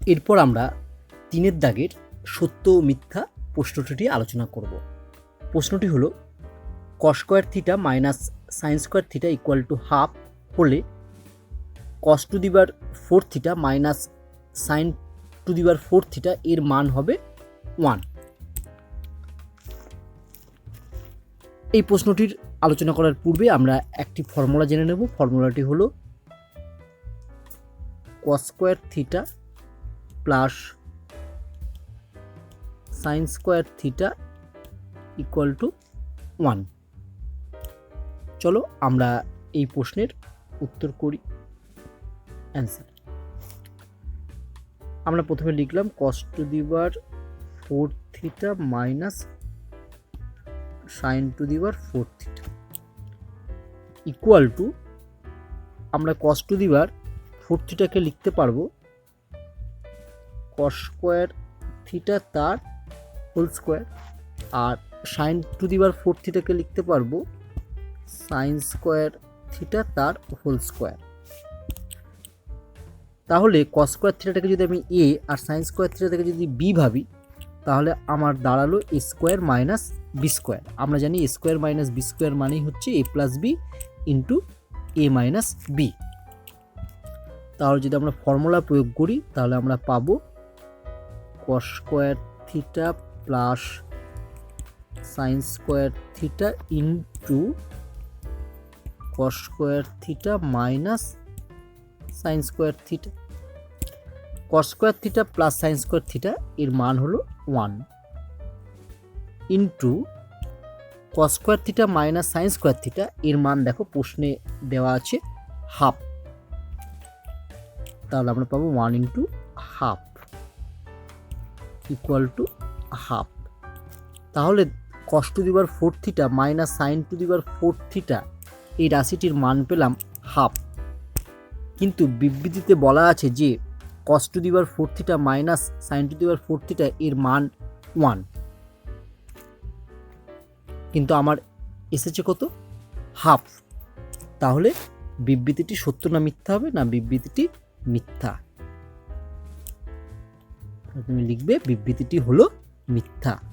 এরপর আমরা তিনের দাগের সত্য মিথ্যা প্রশ্নটি আলোচনা করব। প্রশ্নটি হলো cos square theta minus sine square theta equal to half হলে cos to the power four theta minus sine to the power four theta এর মান হবে ওয়ান। এই প্রশ্নটির আলোচনা করার পূর্বে আমরা একটি ফর্মুলা জেনে নেব। ফর্মুলাটি হলো cos square theta plus sine square theta equal to one. চলো আমরা এই প্রশ্নের উত্তর করি। অ্যান্সার। আমরা প্রথমে লিখলাম cos to the power four theta minus sine to the power four theta equal to আমরা cos to the power four থিটাকে লিখতে পারব কস স্কোয়ার থিটা তার whole square R sine to the power four থিটাকে লিখতে পারব sine square theta তার whole square তাহলে cos square থিটাটাকে যদি আমি এ আর সাইন স্কোয়ার থিটাটাকে যদি বি ভাবি, তাহলে আমার দাঁড়াল A square minus B square আমরা জানি A square minus B square মানেই হচ্ছে A plus B into A minus B তাহলে যদি আমরা ফর্মুলা প্রয়োগ করি, তাহলে আমরা পাবো cos square theta plus sine square theta into cos square theta minus sine square theta cos square theta plus sine square theta এর মান হলো one into cos square theta minus sine square theta এর মান দেখো প্রশ্নে দেওয়া আছে half তাহলে আমরা পাবো one into half equal to half তাহলে cos to the power four theta minus sine to the power four theta এই রাশিটির মান পেলাম হাফ কিন্তু বিবৃতিতে বলা আছে যে cos to the power four theta minus sine to the power four theta এর মান ওয়ান কিন্তু আমার এসেছে কত? হাফ তাহলে বিবৃতিটি সত্য না মিথ্যা হবে? না বিবৃতিটি মিথ্যা? তুমি লিখবে বিবৃতিটি হলো মিথ্যা।